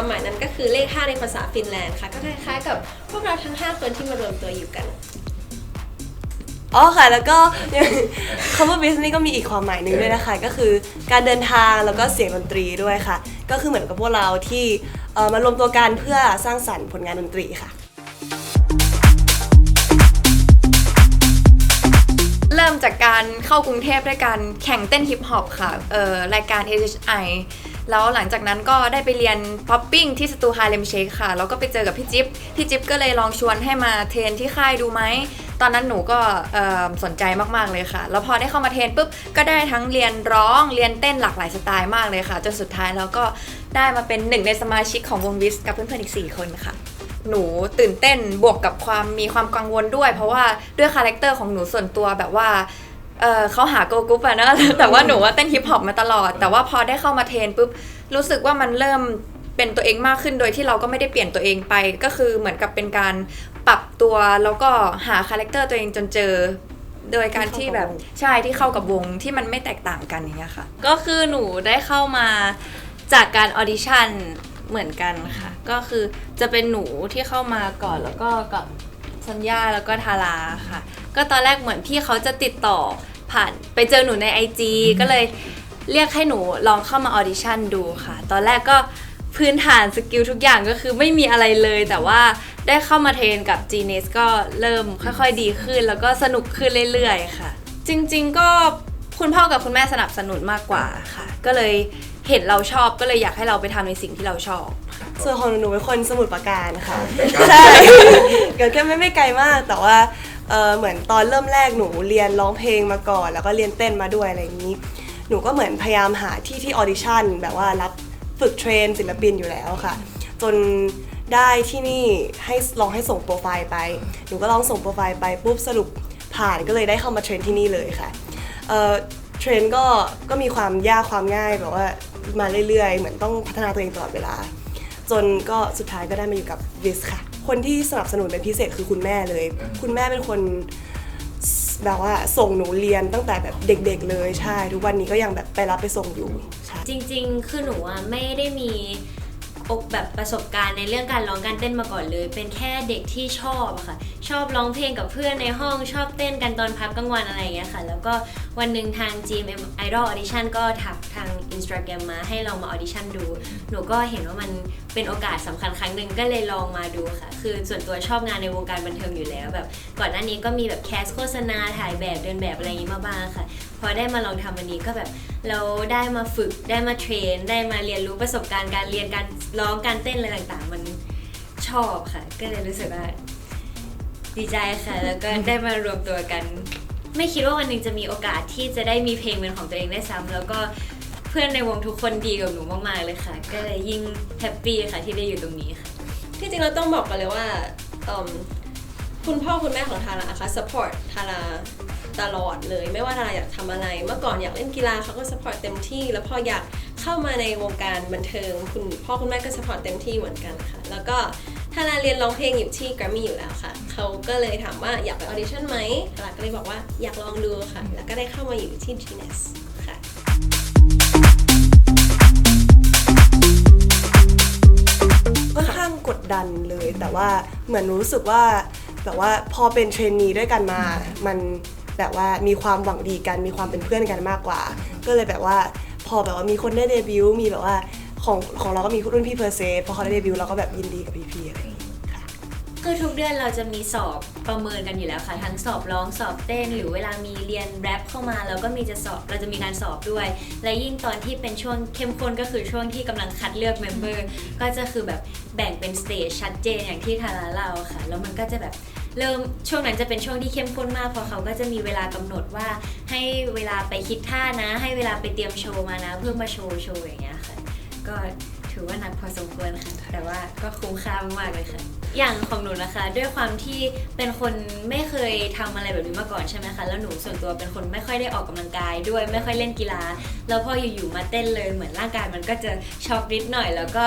ความหมายนั้นก็คือเลข 5 ในภาษาฟินแลนด์ค่ะ ก็คล้ายๆกับพวกเราทั้ง 5 คนที่มารวมตัวอยู่กัน อ๋อค่ะ แล้วก็ คำว่า b i z นี่ก็มีอีกความหมายหนึ่งด้วยนะคะ ก็คือการเดินทางแล้วก็เสียงดนตรีด้วยค่ะ ก็คือเหมือนกับพวกเราที่เอ่อมารวมตัวกันเพื่อสร้างสรรค์ผลงานดนตรีค่ะ เริ่มจากการเข้ากรุงเทพด้วยการแข่งเต้นฮิปฮอปค่ะเอ่อรายการ HHI แล้วหลังจากนั้นก็ได้ไปเรียนป๊อปปิ้งที่สตูฮาเลมเชคค่ะ แล้วก็ไปเจอกับพี่จิ๊บ พี่จิ๊บก็เลยลองชวนให้มาเทรนที่ค่ายดูไหม ตอนนั้นหนูก็สนใจมากๆเลยค่ะ แล้วพอได้เข้ามาเทรนปุ๊บ ก็ได้ทั้งเรียนร้อง เรียนเต้นหลากหลายสไตล์มากเลยค่ะ จนสุดท้ายแล้วก็ได้มาเป็นหนึ่งในสมาชิกของวงวิสกับเพื่อนๆอีก 4 คนค่ะหนูตื่นเต้นบวกกับความมีความกังวลด้วย เพราะว่าด้วยคาแรคเตอร์ของหนูส่วนตัวแบบว่า เออเขาหาโกกรุ๊ปอะนะแต่ว่าหนูว่าเต้นฮิปฮอปมาตลอด แต่ว่าพอได้เข้ามาเทรนปุ๊บรู้สึกว่ามันเริ่มเป็นตัวเองมากขึ้นโดยที่เราก็ไม่ได้เปลี่ยนตัวเองไป ก็คือเหมือนกับเป็นการปรับตัวแล้วก็หาคาแรคเตอร์ตัวเองจนเจอ โดยการที่แบบใช่ที่เข้ากับวงที่มันไม่แตกต่างกันอย่างเงี้ยค่ะ ก็คือหนูได้เข้ามาจากการออดิชั่นเหมือนกันค่ะ ก็คือจะเป็นหนูที่เข้ามาก่อนแล้วก็กับสัญญาแล้วก็ทาราค่ะ ก็ตอนแรกเหมือนพี่เขาจะติดต่อ ผ่านไปเจอหนูใน IG ก็เลยเรียกให้หนูลองเข้ามาออดิชั่นดูค่ะ ตอนแรกก็พื้นฐานสกิลทุกอย่างก็คือไม่มีอะไรเลย แต่ว่าได้เข้ามาเทรนกับ g n e s ก็เริ่มค่อยๆดีขึ้น แล้วก็สนุกขึ้นเรื่อยๆ ค่ะ จริงๆก็คุณพ่อกับคุณแม่สนับสนุนมากกว่าค่ะ ก็เลยเห็นเราชอบก็เลยอยากให้เราไปทำในสิ่งที่เราชอบ ส่วนของหนูหนูเป็นคนสมุทรปราการค่ะ ใช่ เกิดแค่ไม่ไม่ไกลมากแต่ว่า เออเหมือนตอนเริ่มแรกหนูเรียนร้องเพลงมาก่อน แล้วก็เรียนเต้นมาด้วยอะไรอย่างนี้ หนูก็เหมือนพยายามหาที่ที่ออดิชั่นแบบว่ารับฝึกเทรนศิลปินอยู่แล้วค่ะ จนได้ที่นี่ให้ลองให้ส่งโปรไฟล์ไป หนูก็ลองส่งโปรไฟล์ไปปุ๊บสรุปผ่านก็เลยได้เข้ามาเทรนที่นี่เลยค่ะเออเทรนก็ก็มีความยากความง่ายแบบว่ามาเรื่อยๆ เหมือนต้องพัฒนาตัวเองตลอดเวลา จนก็สุดท้ายก็ได้มาอยู่กับวิสค่ะ คนที่สนับสนุนเป็นพิเศษคือคุณแม่เลย คุณแม่เป็นคนแบบว่าส่งหนูเรียนตั้งแต่แบบเด็ก ๆ เลยใช่ ทุกวันนี้ก็ยังแบบไปรับไปส่งอยู่ใช่ จริงๆ คือหนูอะไม่ได้มีอก แบบประสบการณ์ในเรื่องการร้องการเต้นมาก่อนเลย เป็นแค่เด็กที่ชอบอะค่ะ ชอบร้องเพลงกับเพื่อนในห้องชอบเต้นกันตอนพักกลางวันอะไรอย่างเงี้ยค่ะ แล้วก็วันหนึ่งทาง GMM Idol Audition ก็ถักทาง Instagram มาให้เรามา audition ดู หนูก็เห็นว่ามันเป็นโอกาสสำคัญครั้งหนึ่งก็เลยลองมาดูค่ะ คือส่วนตัวชอบงานในวงการบันเทิงอยู่แล้วแบบ ก่อนหน้านี้ก็มีแบบแคสโฆษณาถ่ายแบบเดินแบบอะไรอย่างงี้มาบ้างค่ะ พอได้มาลองทำวันนี้ก็แบบเราได้มาฝึกได้มาเทรน ได้มาเรียนรู้ประสบการณ์การเรียนการร้องการเต้นอะไรต่างๆ มันชอบค่ะ ก็เลยรู้สึกว่าดีใจค่ะ แล้วก็ได้มารวมตัวกัน ไม่คิดว่าวันหนึ่งจะมีโอกาสที่จะได้มีเพลงเป็นของตัวเองได้ซ้ำแล้วก็เพื่อนในวงทุกคนดีกับหนูมากๆเลยค่ะ ก็เลยยิ่งแฮปปี้ค่ะที่ได้อยู่ตรงนี้ค่ะ ที่จริงเราต้องบอกกันเลยว่าเอิ่มคุณพ่อคุณแม่ของทาราค่ะ support ทารา ตลอดเลย ไม่ว่าทาราอยากทำอะไร เมื่อก่อนอยากเล่นกีฬาเขาก็ support เต็มที่ แล้วพออยากเข้ามาในวงการบันเทิง คุณพ่อคุณแม่ก็ support เต็มที่เหมือนกันค่ะ แล้วก็ทาราเรียนร้องเพลงอยู่ที่ Grammy อยู่แล้วค่ะ เขาก็เลยถามว่าอยากไป audition ไหมทาราก็เลยบอกว่าอยากลองดูค่ะ แล้วก็ได้เข้ามาอยู่ที่ Genius ค่ะค่อนข้างกดดันเลยแต่ว่าเหมือนรู้สึกว่าแบบว่าพอเป็นเทรนนีด้วยกันมา มัน แบบว่ามีความหวังดีกันมีความเป็นเพื่อนกันมากกว่า ก็เลยแบบว่าพอแบบว่ามีคนได้เดบิวต์มีแบบว่าของของเราก็มีรุ่นพี่เพอร์เซพอเขาได้เดบิวต์เราก็แบบยินดีกับพี่ๆอะไรอย่างงี้ค่ะคือทุกเดือนเราจะมีสอบประเมินกันอยู่แล้วค่ะ ทั้งสอบร้องสอบเต้น หรือเวลามีเรียนแรปเข้ามาเราก็มีจะสอบเราจะมีการสอบด้วย และยิ่งตอนที่เป็นช่วงเข้มข้นก็คือช่วงที่กำลังคัดเลือกเมมเบอร์ก็จะคือแบบแบ่งเป็นสเตจชัดเจนอย่างที่ทาราเล่าค่ะ แล้วมันก็จะแบบ เริ่มช่วงนั้นจะเป็นช่วงที่เข้มข้นมากเพราะเขาก็จะมีเวลากำหนดว่าให้เวลาไปคิดท่านะ ให้เวลาไปเตรียมโชว์มานะ เพื่อมาโชว์โชว์อย่างเงี้ยค่ะ ก็ถือว่าหนักพอสมควรค่ะ แต่ว่าก็คุ้มค่ามากๆเลยค่ะ อย่างของหนูนะคะ ด้วยความที่เป็นคนไม่เคยทำอะไรแบบนี้มาก่อนใช่ไหมคะ แล้วหนูส่วนตัวเป็นคนไม่ค่อยได้ออกกำลังกายด้วย ไม่ค่อยเล่นกีฬา แล้วพออยู่ๆมาเต้นเลย เหมือนร่างกายมันก็จะช็อกนิดหน่อย แล้วก็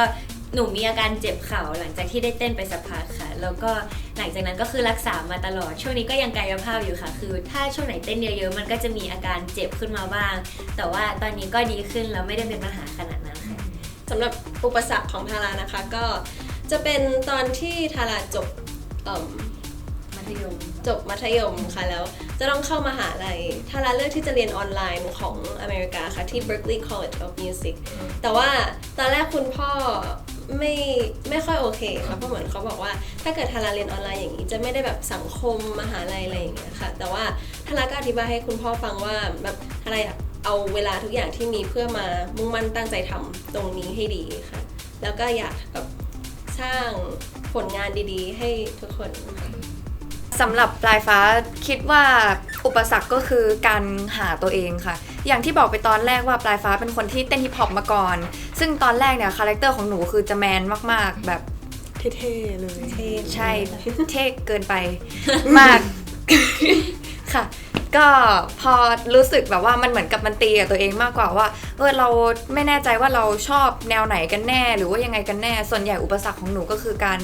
หนูมีอาการเจ็บเข่าหลังจากที่ได้เต้นไปสักพักค่ะ แล้วก็หลังจากนั้นก็คือรักษามาตลอด ช่วงนี้ก็ยังกายภาพอยู่ค่ะ คือ ถ้าช่วงไหนเต้นเยอะๆมันก็จะมีอาการเจ็บขึ้นมาบ้าง แต่ว่าตอนนี้ก็ดีขึ้นแล้วไม่ได้เป็นปัญหาขนาดสำหรับอุปสรรคของทารานะคะก็จะเป็นตอนที่ทาราจบเอิ่มมัธยม จบมัธยมค่ะแล้วจะต้องเข้ามหาลัยทาราเลือกที่จะเรียนออนไลน์ของอเมริกาค่ะที่ Berkeley College of Music แต่ว่าตอนแรกคุณพ่อ ไม่ไม่ค่อยโอเคค่ะเพราะเหมือนเขาบอกว่า ถ้าเกิดทาราเรียนออนไลน์อย่างนี้จะไม่ได้แบบสังคมมหาลัยอะไรอย่างเงี้ยค่ะ แต่ว่าทาราก็อธิบายให้คุณพ่อฟังว่าแบบทาราอยากเอาเวลาทุกอย่างที่มีเพื่อมามุ่งมั่นตั้งใจทำตรงนี้ให้ดีค่ะ แล้วก็อยากแบบสร้างผลงานดีๆ ให้ทุกคนค่ะสำหรับปลายฟ้าคิดว่าอุปสรรคก็คือการหาตัวเองค่ะ อย่างที่บอกไปตอนแรกว่าปลายฟ้าเป็นคนที่เต้นฮิปฮอปมาก่อน ซึ่งตอนแรกเนี่ยคาแรคเตอร์ของหนูคือจะแมนมากๆ แบบเท่ๆเลยใช่เท่เกินไปมากค่ะ ก็พอรู้สึกแบบว่ามันเหมือนกับมันตีกับตัวเองมากกว่าว่าเออเราไม่แน่ใจว่าเราชอบแนวไหนกันแน่ หรือว่ายังไงกันแน่ ส่วนใหญ่อุปสรรคของหนูก็คือการ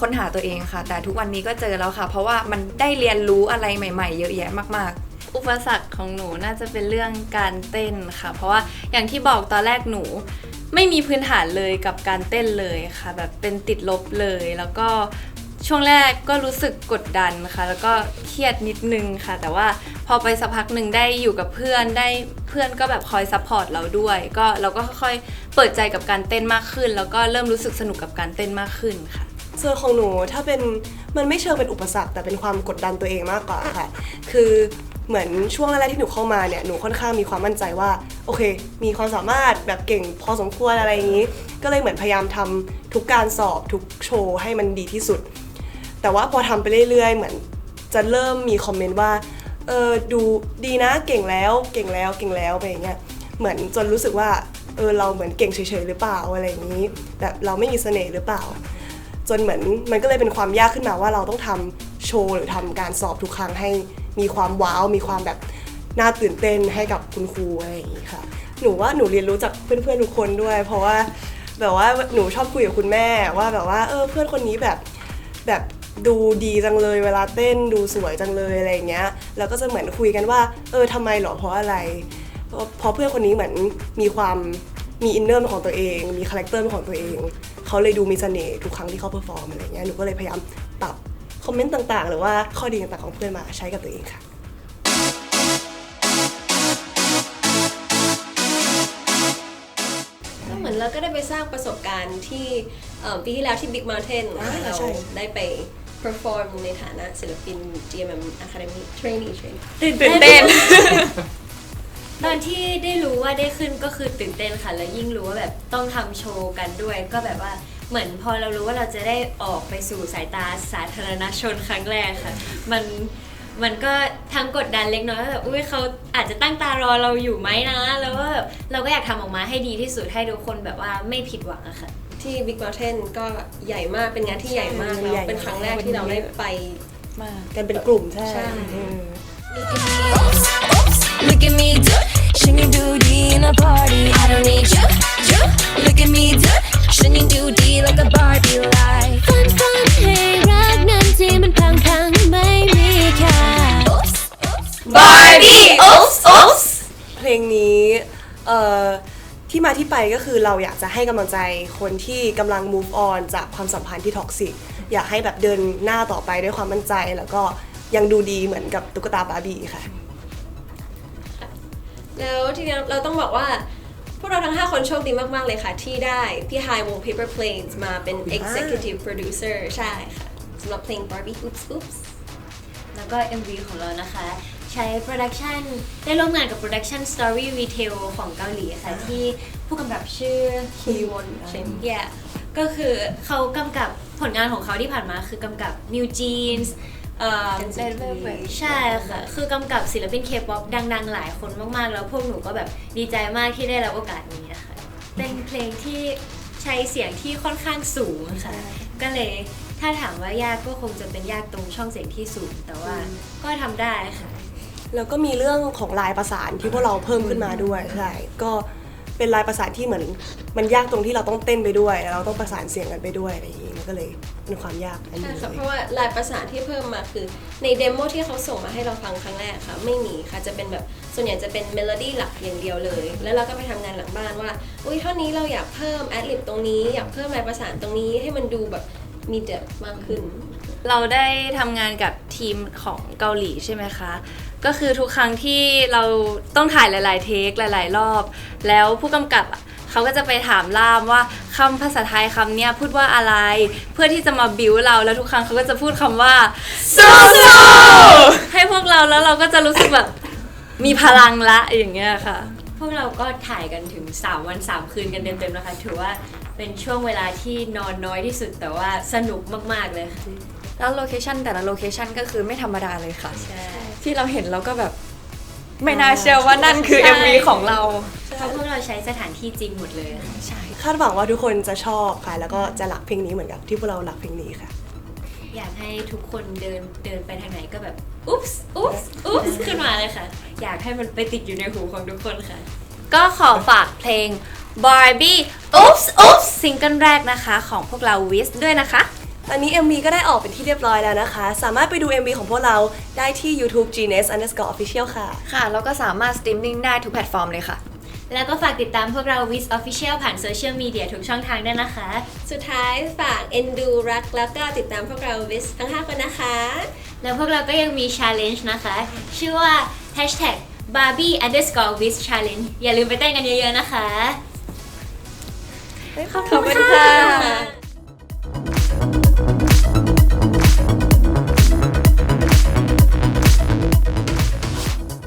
ค้นหาตัวเองค่ะ แต่ทุกวันนี้ก็เจอแล้วค่ะ เพราะว่ามันได้เรียนรู้อะไรใหม่ ๆ เยอะแยะมากๆ อุปสรรคของหนูน่าจะเป็นเรื่องการเต้นค่ะ เพราะว่าอย่างที่บอกตอนแรกหนู ไม่มีพื้นฐานเลยกับการเต้นเลยค่ะ แบบเป็นติดลบเลย แล้วก็ช่วงแรกก็รู้สึกกดดันค่ะ แล้วก็เครียดนิดนึงค่ะ แต่ว่าพอไปสักพักหนึ่งได้อยู่กับเพื่อนได้เพื่อนก็แบบคอยซัพพอร์ตเราด้วย ก็เราก็ค่อยๆเปิดใจกับการเต้นมากขึ้น แล้วก็เริ่มรู้สึกสนุกกับการเต้นมากขึ้นค่ะส่วนของหนูถ้าเป็นมันไม่เชิงเป็นอุปสรรคแต่เป็นความกดดันตัวเองมากกว่าค่ะ คือ เหมือนช่วงแรกๆที่หนูเข้ามาเนี่ยหนูค่อนข้างมีความมั่นใจว่าโอเค มีความสามารถแบบเก่งพอสมควรอะไรอย่างนี้ ก็เลยเหมือนพยายามทำทุกการสอบทุกโชว์ให้มันดีที่สุด แต่ว่าพอทำไปเรื่อยๆ เหมือนจะเริ่มมีคอมเมนต์ว่าเออดูดีนะเก่งแล้วเก่งแล้วเก่งแล้วไปอย่างเงี้ยเหมือนจนรู้สึกว่าเออเราเหมือนเก่งเฉยๆหรือเปล่าอะไรอย่างนี้แบบเราไม่มีเสน่ห์หรือเปล่า จนเหมือนมันก็เลยเป็นความยากขึ้นมาว่าเราต้องทำโชว์หรือทำการสอบทุกครั้งให้ มีความว้าว มีความแบบน่าตื่นเต้นให้กับคุณครูอะไรอย่างนี้ค่ะ หนูว่าหนูเรียนรู้จากเพื่อนๆทุกคนด้วย เพราะว่าแบบว่าหนูชอบคุยกับคุณแม่ว่าแบบว่าเออเพื่อนคนนี้แบบแบบดูดีจังเลยเวลาเต้นดูสวยจังเลยอะไรเงี้ยแล้วก็จะเหมือนคุยกันว่า เออทำไมหรอเพราะอะไรเพราะเพื่อนคนนี้เหมือนมีความมีอินเนอร์ของตัวเอง มีคาแรคเตอร์ของตัวเอง เขาเลยดูมีเสน่ห์ทุกครั้งที่เขาเพอร์ฟอร์มอะไรเงี้ยหนูก็เลยพยายามปรับ คอมเมนต์ต่างๆ หรือว่าข้อดีต่างๆของเพื่อนมาใช้กับตัวเองค่ะก็เหมือนเราก็ได้ไปสร้างประสบการณ์ที่เอ่อปีที่แล้วที่ Big Mountain อ่าเราใช่ได้ไป perform ในฐานะศิลปิน GMM Academy Trainee Trainee ตื่นเต้น ตอนที่ได้รู้ว่าได้ขึ้นก็คือตื่นเต้นค่ะ แล้วยิ่งรู้ว่าแบบต้องทำโชว์กันด้วย ก็แบบว่า เหมือนพอเรารู้ว่าเราจะได้ออกไปสู่สายตาสาธารณชนครั้งแรกค่ะ มันมันก็ทั้งกดดันเล็กน้อยว่าแบบอุ้ยเขาอาจจะตั้งตารอเราอยู่ไหมนะ แล้วว่าแบบเราก็อยากทำออกมาให้ดีที่สุดให้ทุกคนแบบว่าไม่ผิดหวังอะค่ะ ที่ Big Mountain ก็ใหญ่มากเป็นงานที่ใหญ่มากใช่แล้วใหญ่เป็นครั้งแรกที่เราได้ไป มากกันเป็นกลุ่มใช่ใช่ อืม Look at me do Singing doody in a party I don't need you, you Look at me do Singing doody like a Barbie life Fun fun ให้รักนั้นที่มันพังพังไม่มีค่า Oops Barbie oops oops เพลงนี้เอ่อที่มาที่ไปก็คือเราอยากจะให้กำลังใจคนที่กำลัง move on จากความสัมพันธ์ที่ท็อกซิกอยากให้แบบเดินหน้าต่อไปด้วยความมั่นใจ แล้วก็ยังดูดีเหมือนกับตุ๊กตาบาร์บี้ค่ะ แล้วทีนี้เราต้องบอกว่าพ วกเราทั้ง 5 คนโชคดีมาก ๆ เลยค่ะ ที่ได้พี่ไฮวง Paper Planes มาเป็น Executive Producer ใช่ค่ะสำหรับเพลง Barbie Oops Oops แล้วก็ MV ของเรานะคะ ใช้โปรดักชันได้ร่วมงานกับโปรดักชัน Story Retail ของเกาหลีค่ะ ที่ผู้กำกับชื่อคีวอนเชน yeah ก็คือเขากำกับผลงานของเขาที่ผ่านมาคือกำกับ New Jeans เอ่อ Red Velvet ใช่ค่ะ คือกำกับศิลปินเคป๊อปดัง ๆ หลายคนมาก ๆ แล้วพวกหนูก็แบบดีใจมากที่ได้รับโอกาสนี้นะคะ เป็นเพลงที่ใช้เสียงที่ค่อนข้างสูงค่ะ ก็เลยถ้าถามว่ายากก็คงจะเป็นยากตรงช่องเสียงที่สูง แต่ว่าก็ทำได้ค่ะ แล้วก็มีเรื่องของลายประสานที่พวกเราเพิ่มขึ้นมาด้วยใช่ก็ เป็นลายประสานที่เหมือน มันยากตรงที่เราต้องเต้นไปด้วยแล้วเราต้องประสานเสียงกันไปด้วยอะไรอย่างงี้มันก็เลยเป็นความยากอันใช่นี้ค่ะเลเพราะว่าลายประสานที่เพิ่มมาคือในเดโมที่เขาส่งมาให้เราฟังครั้งแรกค่ะไม่มีค่ะจะเป็นแบบส่วนใหญ่จะเป็นเมโลดี้หลักอย่างเดียวเลย แล้วเราก็ไปทำงานหลังบ้านว่าอุ้ยเท่านี้เราอยากเพิ่มแอดลิบตรงนี้อยากเพิ่มลายประสานตรงนี้ให้มันดูแบบมีเดบมากขึ้น เราได้ทำงานกับทีมของเกาหลีใช่ไหมคะ ก็คือทุกครั้งที่เราต้องถ่ายหลาย ๆ เทคหลาย ๆ รอบ แล้วผู้กำกับอะเขาก็จะไปถามล่ามว่าคำภาษาไทยคำเนี้ยพูดว่าอะไร เพื่อที่จะมาบิวเราแล้วทุกครั้งเขาก็จะพูดคำว่า สู้ให้พวกเราแล้วเราก็จะรู้สึกแบบมีพลังละอย่างเงี้ยค่ะ พวกเราก็ถ่ายกันถึง 3 วัน 3 คืนกันเต็มๆนะคะ ถือว่าเป็นช่วงเวลาที่นอนน้อยที่สุดแต่ว่าสนุกมากๆเลยค่ะ แล้วโลเคชันแต่ละโลเคชันก็คือไม่ธรรมดาเลยค่ะ ใช่ ที่เราเห็นเราก็แบบไม่น่าเชื่อว่านั่นคือ ใช่ MV ของเรา เพราะพวกเราใช้สถานที่จริงหมดเลยค่ะ ใช่ คาดหวังว่าทุกคนจะชอบค่ะ แล้วก็จะรักเพลงนี้เหมือนกับที่พวกเรารักเพลงนี้ค่ะ อยากให้ทุกคนเดินเดินไปทางไหนก็แบบอุ๊บส์อุ๊บส์อุ๊บส์ขึ้นมาเลยค่ะ อยากให้มันไปติดอยู่ในหูของทุกคนค่ะ ก็ขอฝากเพลง Barbie Oops Oops ซิงเกิลแรกนะคะ ของพวกเราวิสด้วยนะคะ ตอนนี้ MV ก็ได้ออกเป็นที่เรียบร้อยแล้วนะคะ สามารถไปดู MV ของพวกเราได้ที่ YouTube Genius Underscore Official ค่ะ ค่ะ แล้วก็สามารถสตรีมมิ่งได้ทุกแพลตฟอร์มเลยค่ะ แล้วก็ฝากติดตามพวกเรา Wiz Official ผ่านโซเชียลมีเดียทุกช่องทางด้วยนะคะ สุดท้ายฝากเอ็นดูรักแล้วก็ติดตามพวกเราวิสทั้ง 5 คนนะคะ แล้วพวกเราก็ยังมี challenge นะคะ ชื่อว่า hashtag Barbie underscore Wiz challenge อย่าลืมไปเต้นกันเยอะๆนะคะ ขอบคุณค่ะ